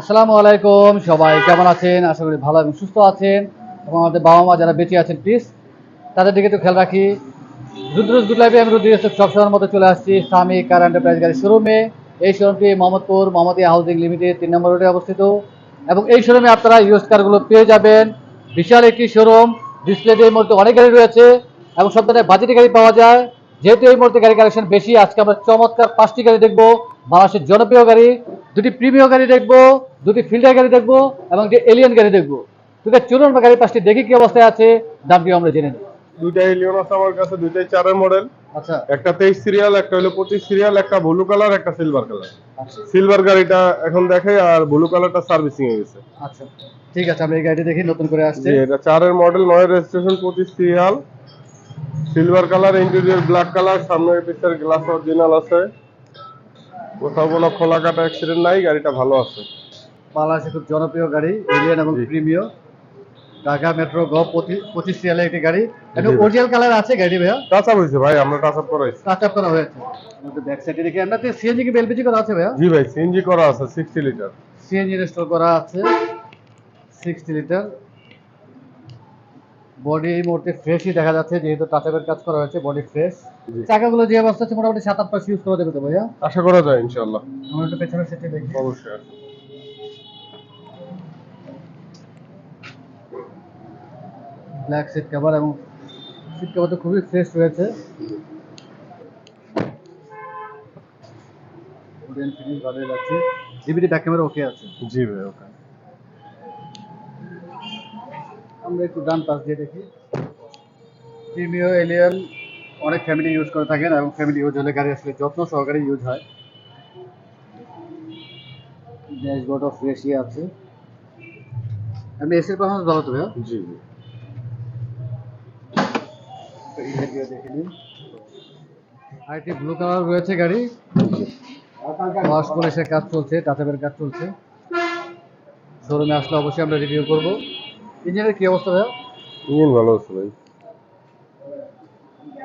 আসসালামু আলাইকুম, সবাই কেমন আছেন? আশা করি ভালো এবং সুস্থ আছেন। এবং আমাদের বাবা মা যারা বেঁচে আছেন প্লিজ তাদের দিকে একটু খেয়াল রাখি। রুদ্রজ গুড লাইফে আমি রুদ্র ইউসুফ সবসময়ের মতো চলে আসছি। স্বামী কার এন্টারপ্রাইজ গাড়ি শোরুমে এই শোরুমটি মোহাম্মদপুর মোহাম্মদিয়া হাউজিং লিমিটেড তিন নম্বর রোডে অবস্থিত। এবং এই শোরুমে আপনারা ইউজ কারগুলো পেয়ে যাবেন। বিশাল একটি শোরুম ডিসপ্লেতে এই মুহূর্তে অনেক গাড়ি রয়েছে। এবং সব ধরনের বাজেটি গাড়ি পাওয়া যায়। যেহেতু এই মুহূর্তে গাড়ি কালেকশন বেশি, আজকে আমরা চমৎকার পাঁচটি গাড়ি দেখব। বাংলাদেশের জনপ্রিয় গাড়ি দুটি প্রিমিয় গাড়ি দেখব দুটি ফিল্টার গাড়ি দেখব এবং একটি এলিয়ন গাড়ি দেখব। দুটো আমরা গাড়ি পাঁচটি দেখি কি অবস্থায় আছে দামটি আমরা জেনে নিই দুইটা এলিয়ন আছে আমার কাছে দুইটাই চারের মডেল আচ্ছা। একটা তেইশ সিরিয়াল একটা হলো পঁচিশ সিরিয়াল একটা ব্লু কালার একটা সিলভার কালার সিলভার গাড়িটা এখন দেখে আর ব্লু কালারটা সার্ভিসিং এ গেছে। আচ্ছা ঠিক আছে আমরা এই গাড়িটা দেখি নতুন করে আসছে। এটা চারের মডেল নয় রেজিস্ট্রেশন পঁচিশ serial silver colour interior black colour সামনের পিসের গ্লাস অরিজিনাল আছে। কোথাও কোনো খোলা কাটা অ্যাক্সিডেন্ট নাই গাড়িটা ভালো আছে। বাংলাদেশের খুব জনপ্রিয় গাড়ি এলিয়ন এবং। প্রিমিয় ঢাকা মেট্রো গ পঁচিশ সিরিয়ালের একটি গাড়ি। এটা অরিজিনাল কালার আছে গাড়ি ভাইয়া? টাচ আপ হয়েছে ভাই আমরা টাচ আপ করাইছি। টাচ আপ করা হয়েছে। আমাদের ব্যাক সাইডে দেখি আমরা সিএনজি কি এলপিজি করা আছে ভাইয়া? জি ভাই সিএনজি করা আছে সিক্সটি লিটার সিএনজি ইনস্টল করা আছে সিক্সটি লিটার বডি এই মুহূর্তে ফ্রেশই দেখা যাচ্ছে যেহেতু টাচাপের কাজ করা হয়েছে বডি ফ্রেশ চাকাগুলো যে অবস্থা আছে মোটামুটি সাত আট পাঁচ ইউজ করা যাবে তো ভাইয়া? আশা করা যায় ইনশাল্লাহ আমরা একটু পেছনের সিটে দেখি। অবশ্যই ব্ল্যাক সিট কভার এবং সিট কভার তো খুবই ফ্রেশ রয়েছে। উডেন ফিনিশ ভালো লাগছে। ডিভিডি ব্যাক ক্যামেরা ওকে আছে? জি ভাই ওকে আমরা একটু ডান পাশ দিয়ে দেখি। প্রিমিও এলিয়ান অনেক ফ্যামিলি ইউজ করে থাকেন এবং ফ্যামিলি ইউজ হলে গাড়ি আসলে যত্ন সহকারে ইউজ হয়। ড্যাশবোর্ডও ফ্রেশই আছে। আপনি এসির পারফরমেন্স ভালো তো ভাইয়া? জি জি। দেখে নিন। আর একটি ব্লু কালার রয়েছে গাড়ি। ওয়াশ পলিশের কাজ চলছে টাচাপের কাজ চলছে। শোরুমে আসলে অবশ্যই আমরা রিভিউ করব। ইঞ্জিনের কি অবস্থা ভাইয়া? ইঞ্জিন ভালো আছে ভাই।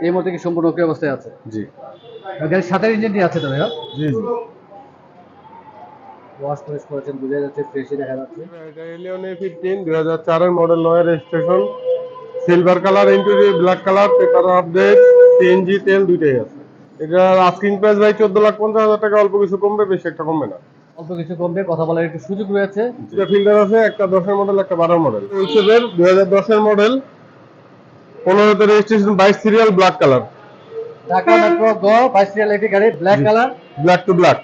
এই মুহূর্তে কি সম্পূর্ণ ওকে অবস্থায় আছে? জি। গাড়ির সাথে ইঞ্জিনটি আছে তো ভাইয়া? জি জি। ওয়াশ পলিশ করেছেন বোঝা যাচ্ছে ফ্রেশই দেখা যাচ্ছে। এটা এলিয়ন এ ফিফটিন দুই হাজার চারের মডেল নয় registration silver colour interior black colour paper update CNG তেল দুইটাই আছে। এটার আস্কিং প্রাইস ভাই চোদ্দ লাখ পঞ্চাশ হাজার টাকা অল্প কিছু কমবে বেশি একটা কমবে না। অল্প কিছু কমবে কথা বলার একটু সুযোগ রয়েছে। দুটা ফিল্টার আছে একটা দশের মডেল একটা বারোর মডেল উইসেবের দুই হাজার দশের মডেল পনেরোতে রেজিস্ট্রেশন বাইশ serial black colour Dhaka metro গ বাইশ সিরিয়াল একটি গাড়ি black colour black to black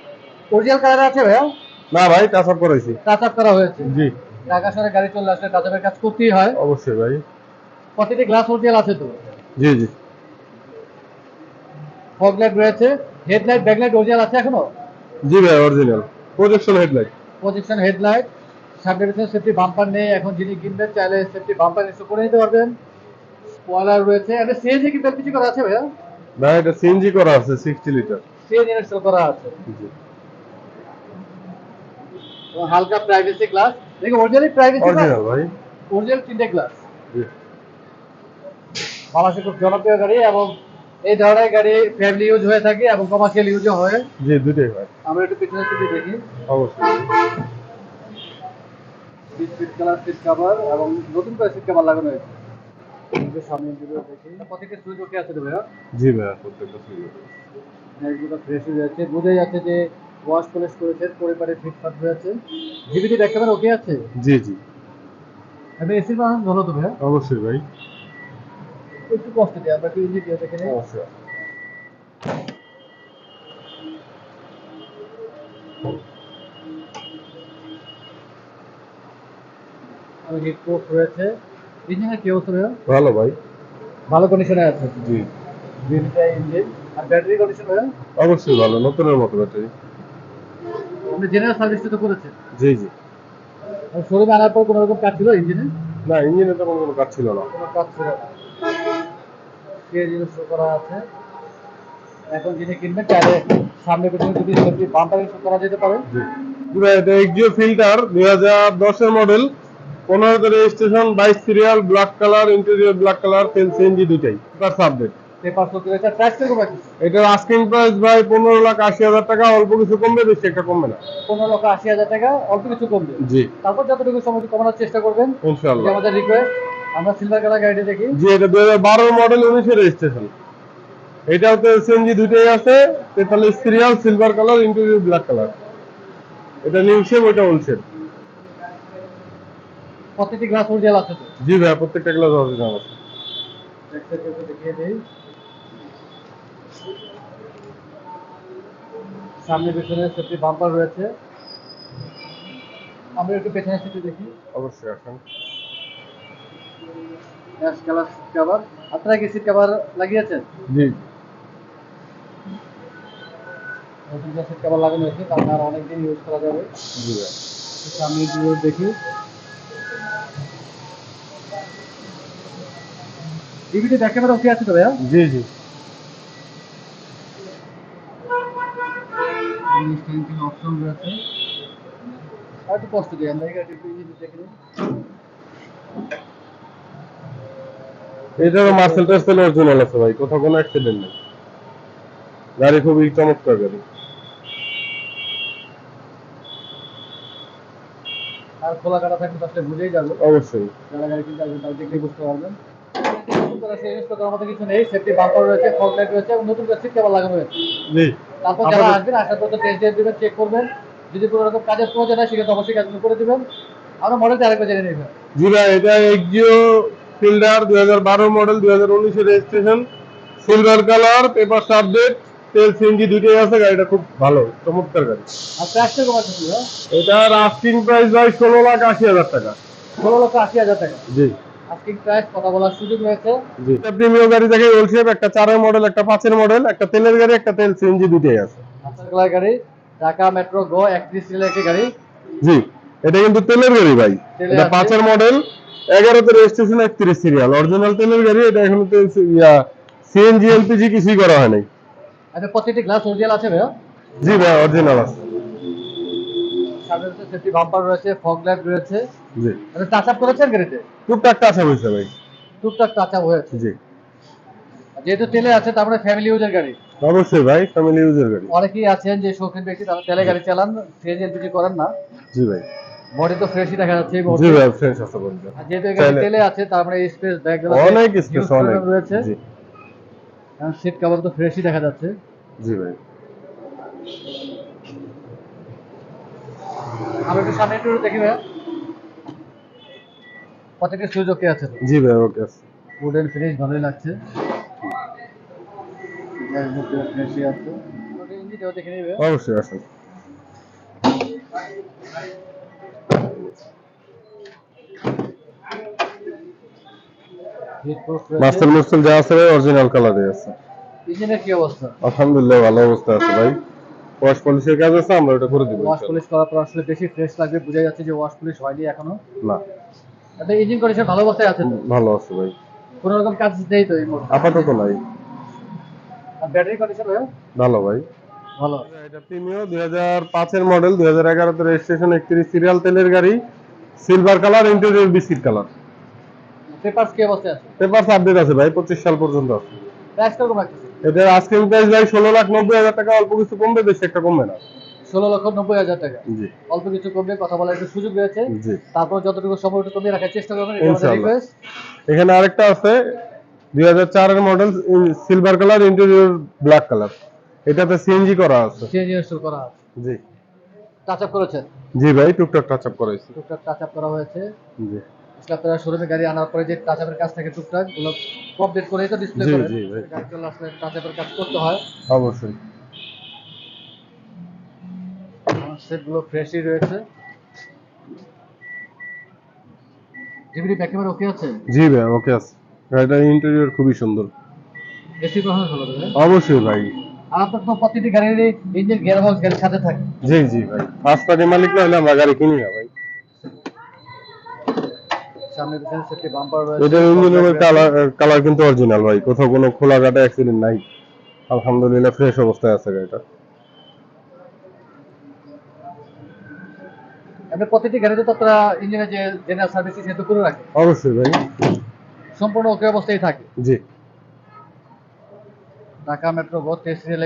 original colour আছে ভাইয়া? না ভাই টাচ আপ করাইছি। টাচ আপ করা হয়েছে। জি। ঢাকা শহরে গাড়ি চলে আসলে টাচ আপের কাজ করতেই হয়। অবশ্যই ভাই। প্রতিটি গ্লাস অরিজিনাল আছে তো? জি জি। ফগ লাইট রয়েছে। হেডলাইট ব্যাকলাইট অরিজিনাল আছে এখনও? জি ভাই original projection headlight position headlight সামনে পিছনে সেফটি বাম্পার নেই। এখন যিনি কিনবেন চাইলে সেফটি বাম্পার ইনস্টল করে নিতে পারবেন। স্পয়লার রয়েছে। এটা সিএনজি কি এলপিজি করা আছে ভাইয়া? ভাই এটা সিএনজি করা আছে সিক্সটি লিটার সিএনজি ইনস্টল করা আছে। হালকা প্রাইভেসি গ্লাস দেখি অরিজিনালি প্রাইভেসি অরিজিনাল ভাই। অরিজিনাল তিনটে গ্লাস জি। বাংলাদেশের খুব জনপ্রিয় গাড়ি এবং এই ধরনের গাড়ি ফ্যামিলি ইউজ হয়ে থাকে এবং কমার্শিয়াল ইউজও হয়। জি দুটোই হয়। আমরা একটু পিছনে দেখি। অবশ্যই। Seat seat colour seat cover এবং নতুন করে সিট কভার লাগানো হয়েছে। আমাদের সামনে দিকে দেখি। প্রত্যেকটা সুইচ ওকে আছে তো ভাইয়া? জি ভাই প্রত্যেকটা ফ্রেশ হয়ে যাচ্ছে। বোঝাই যাচ্ছে যে ওয়াশ পলিশ করেছেন পরিবারে ফিটফাট হয়ে আছে জিবিটি ওকে আছে? জি জি। আমি এসির বাহন ভালো তো ভাইয়া? অবশ্যই ভাই। একটু কষ্ট দিই আমরা একটু ইঞ্জিন দিয়ে দেখে নিই। অবশ্যই। আমি হিট প্রুফ রয়েছে? ইঞ্জিনের কি অবস্থা ভালো ভাই। ভালো কন্ডিশনে আছে? জি। দুইটা ইঞ্জিন আর ব্যাটারি কন্ডিশন ভাইয়া? অবশ্যই ভালো নতুনের মতো ব্যাটারি আপনি জেনারেল সার্ভিসটা তো করেছেন। জি জি। শোরুমে আনার পর কোনো রকম কাজ ছিল ইঞ্জিনে না ইঞ্জিনে তেমন কোনো কাজ ছিল না। কোনো কাজ ছিল না। সে জিনিস করা আছে এখন যিনি কিনবেন চাইলে সামনে পেছনে যদি সেফটি বাম্পার ইনস্টল করা যেতে পারে। জি। জি ভাই এটা এক্সিও ফিল্টার দুই হাজার দশের মডেল পনেরোতে রেজিস্ট্রেশন বাইশ serial black colour interior black colour তেল সিএনজি দুইটাই প্লাস আপডেট পেপার চলতে রয়েছে প্রাইস কীরকম রাখতেছে এটার আস্কিং প্রাইস ভাই পনেরো লাখ আশি হাজার টাকা অল্প কিছু কমবে বেশি একটা কমবে না। পনেরো লক্ষ আশি হাজার টাকা অল্প কিছু কমবে। জি। তারপর যতটুকু সময় কমানোর চেষ্টা করবেন ইনশাল্লাহ আমাদের রিকোয়েস্ট আমরা সিলভার কালার গাড়িটা দেখি। জি এটা দুই হাজার বারো মডেল উনিশের রেজিস্ট্রেশন এটাও তো সিএনজি দুইটাই আছে তেতাল্লিশ serial silver colour interior black colour এটা নিউ শেপ ওইটা ওল্ড শেপ প্রত্যেকটি গ্লাস অরিজিনাল আছে তো? জি ভাই প্রত্যেকটা গ্লাস অরিজিনাল আছে। একটু দেখিয়ে দিই। সামনে পেছনে সেফটি বাম্পার রয়েছে। আমরা একটু পেছনের সিটে দেখি। অবশ্যই আসেন। অ্যাশ কালার সিট কভার আপনারা কি সিট কভার লাগিয়েছেন? জি। নতুন যে সিট কভার লাগানো হয়েছে তার আর অনেকদিন ইউজ করা যাবে। জি। সামনে দিয়ে দেখি। টিভিতে ব্যাক ক্যামেরা ওকে আছে তো ভাইয়া? জি জি। অপশন রয়েছে। আর একটু কষ্ট দিই আমরা এই গাড়িটা একটু দেখে নিই। এটারও মার্সেল টার্সেল অরিজিনাল আছে ভাই কোথাও কোনো অ্যাক্সিডেন্ট নেই। গাড়ি খুবই চমৎকার গাড়ি। আর খোলা কাটা থাকলে তো আসলে বুঝেই যাবে। অবশ্যই। যারা গাড়ি কিনতে আসবেন তারা দেখলে বুঝতে পারবেন। সুন্দর আছে, জিনিস তো করার মতো কিছু নেই সেফটি বাম্পার রয়েছে ফগ লাইট রয়েছে নতুন করে সিট কভার লাগানো হয়েছে। জি। তারপর যারা আপাতত- আসবেন আসার পর টেস্ট ড্রাইভ দিবেন চেক করবেন। যদি কোনো রকম কাজের প্রয়োজন হয় সেক্ষেত্রে অবশ্যই কাজগুলো করে দিবেন। আমরা মডেলটা আরেকবার জেনে নেবেন। জি ভাই এটা এক্সিও ফিল্ডার দুই হাজার বারো মডেল দুই হাজার registration silver colour paper update তেল সিএনজি দুইটাই আছে গাড়িটা খুব ভালো চমৎকার গাড়ি? এটার আস্কিং প্রাইস ভাই ষোলো লাখ আশি হাজার টাকা। ষোলো লক্ষ আশি হাজার টাকা? জি। আস্কিং প্রাইস কথা বলার সুযোগ রয়েছে। জি। প্রিমিয়াম গাড়ি বলছি একটা চারের মডেল একটা পাঁচের মডেল একটা তেলের গাড়ি একটা তেল সিএনজি দুইটাই আছে। কালার গাড়ি ঢাকা মেট্রো গো একত্রিশ সিরিয়াল একটি গাড়ি। জি। এটা কিন্তু তেলের গাড়ি ভাই। এটা পাঁচের মডেল এগারোতে রেজিস্ট্রেশন একত্রিশ সিরিয়াল অরিজিনাল তেলের গাড়ি এটা এখন তো সিএনজি এলপিজি কিছুই করা হয় নাই। আচ্ছা প্রত্যেকটি গ্লাস অরিজিনাল আছে ভাইয়া? জি ভাই অরিজিনাল আছে। রয়েছে সেফটি বাম্পার রয়েছে ফগ লাইট রয়েছে। জি। আচ্ছা টাচ আপ করেছেন গাড়িতে? টুকটাক টাকা হয়েছে ভাই। টুকটাক টাচ আপ হয়েছে? জি। যেহেতু তেলে আছে তার মানে ফ্যামিলি ইউজের গাড়ি? অবশ্যই ভাই ফ্যামিলি ইউজের গাড়ি। অনেকেই আছেন যে শৌখিন ব্যক্তি তারা তেলে গাড়ি চালান এলপিজি করেন না। জি ভাই। বডি তো ফ্রেশই দেখা যাচ্ছে জি ভাই ফ্রেন্ডস আছে বলতে যেহেতু গাড়ি তেলে- আছে তার মানে স্পেস ব্যাগ অনেক স্পেস অনেক। রয়েছে। জি। সিট কভার তো ফ্রেশই দেখা যাচ্ছে। জি ভাই। আমরা একটু সামনে একটু দেখি ভাইয়া প্রত্যেকটা সুইচ ওকে আছে জি ভাই ওকে উডেন ফিনিশ ভালোই লাগছে। ফ্রেশই আছে। ইঞ্জিনটাও দেখে নিবে। অবশ্যই আসেন মাস্টার মুস্টার যা আছে ভাই অরিজিনাল কালারে আছে। ইঞ্জিনের কি অবস্থা? আলহামদুলিল্লাহ ভালো অবস্থা আছে ভাই। ওয়াশ পলিশের কাজ আছে আমরা ওটা করে দিব ওয়াশ পলিশ করার পর আসলে বেশি ফ্রেশ লাগবে বোঝা যাচ্ছে যে ওয়াশ পলিশ হয়নি এখনও। না। এটা ইঞ্জিন কন্ডিশন ভালো অবস্থায় আছে তো? ভালো আছে ভাই। কোনো রকম কাজ নেই তো এই মুহূর্তে। আপাতত নাই। আর ব্যাটারি কন্ডিশন ভালো ভাই। ভালো। এটা প্রিমিও দুই হাজার পাঁচের মডেল দুই হাজার এগারোতে রেজিস্ট্রেশন একত্রিশ সিরিয়াল তেলের গাড়ি silver colour interior biscuit colour papers কি অবস্থায় আছে? পেপারস আপডেট আছে ভাই পঁচিশ সাল পর্যন্ত আছে। প্রাইস কীরকম রাখতেছে? এটার আস্কিং প্রাইস ভাই ষোলো লাখ নব্বই হাজার টাকা অল্প কিছু কমবে বেশি একটা কমবে না। ষোলো লক্ষ নব্বই হাজার টাকা। অল্প কিছু কমবে কথা বলার একটু সুযোগ রয়েছে। তারপর যতটুকু সময় কমিয়ে রাখার চেষ্টা করবেন এটা আমাদের ইনশাআল্লাহ। রিকোয়েস্ট এখানে আরেকটা আছে দুই হাজার চারের model silver colour interior black colour এটাতে সিএনজি করা আছে। সিএনজি ইনস্টল করা আছে। জি। টাচ আপ করেছেন? জি ভাই টুকটাক টাচ আপ করাইছি টুকটাক টাচ আপ করা হয়েছে। জি। আসলে আপনারা শোরুমে গাড়ি আনার পরে যে টাচ আপের কাজ থাকে টুকটাক ওগুলো করেই তো ডিসপ্লে জি, করেন। ভাই। গাড়ি চলে আসলে টাচ কাজ করতে হয়। অবশ্যই। সেটগুলো ফ্রেশই রয়েছে। ব্যাক ক্যামেরা ওকে আছে? জি ভাই ওকে আছে। গাড়িটার ইন্টেরিয়র খুবই সুন্দর। এসি দেবে অবশ্যই ভাই। আপনার তো প্রতিটি গাড়ির ইঞ্জিন গিয়ার বক্স গাড়ির সাথে থাকে। জি জি ভাই। ফার্স্ট পার্টি মালিক না হলে আমরা গাড়ি কিনি না ভাই। সামনে পিছনে সেফটি বাম্পার এটার ইঞ্জিনের কালার কালার কিন্তু অরিজিনাল ভাই। কোথাও কোনো খোলা কাটা অ্যাক্সিডেন্ট নাই। আলহামদুলিল্লাহ ফ্রেশ অবস্থায় আছে গাড়িটা। আপনি প্রতিটি গাড়িতে তো আপনারা ইঞ্জিনের যে জেনারেল সার্ভিস সেটা করে রাখে অবশ্যই ভাই। সম্পূর্ণ ওকে অবস্থায় থাকে। জি। ঢাকা মেট্রো গো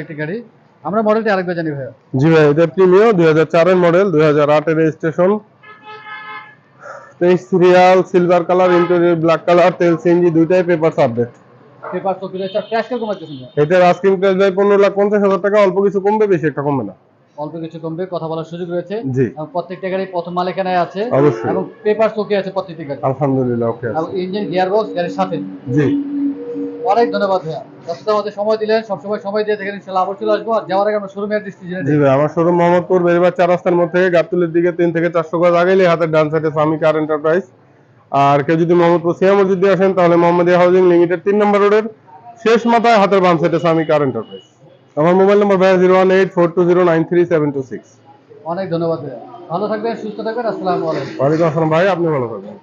একটি গাড়ি। আমরা মডেলটি আরেকবার জানি ভাইয়া। জি ভাই এটা প্রিমিও দুই হাজার চারের মডেল দুই হাজার আটের রেজিস্ট্রেশন তেইশ serial silver colour interior black colour তেল সিএনজি দুইটাই পেপার আপডেট পেপার তো রয়েছে ক্যাশ কীরকম আছে এটার আস্কিং প্রাইস ভাই পনেরো লাখ পঞ্চাশ হাজার টাকা অল্প কিছু কমবে বেশি একটা কমবে না। অল্প কিছু কমবে কথা বলার সুযোগ রয়েছে। জি। এবং প্রত্যেকটা গাড়ি প্রথম মালিকানায় আছে। অবশ্যই। এবং পেপার চোখে আছে প্রত্যেকটি গাড়ি আলহামদুলিল্লাহ ওকে এবং ইঞ্জিন গিয়ার বক্স গাড়ির সাথে। জি। অনেক ধন্যবাদ ভাইয়া। আমাদের সময় দিলেন সবসময় সময় দিয়ে দেখেন ইনশাল্লাহ আবার চলে আসব। আর যাওয়ার আগে আমরা শোরুমের দৃষ্টি জেনে জি নিই। ভাই আমার শোরুম মোহাম্মদপুর চার রাস্তার মধ্যে গাবতুলের দিকে তিন থেকে চারশো গজ আগেলে হাতের ডান সাইডে স্বামী কার এন্টারপ্রাইজ আর কেউ যদি মোহাম্মদপুর সিয়া মসজিদ দিয়ে আসেন তাহলে মোহাম্মদিয়া হাউজিং লিমিটেড তিন নম্বর রোডের শেষ মাথায় হাতের বাম সাইডে স্বামী কার এন্টারপ্রাইজ আমার মোবাইল নম্বর ভাই zero one eight four two zero nine three seven two six. অনেক ধন্যবাদ ভালো থাকবেন সুস্থ থাকবেন আসসালামু আলাইকুম। ওয়ালাইকুম আসসালাম ভাই আপনি ভালো থাকবেন।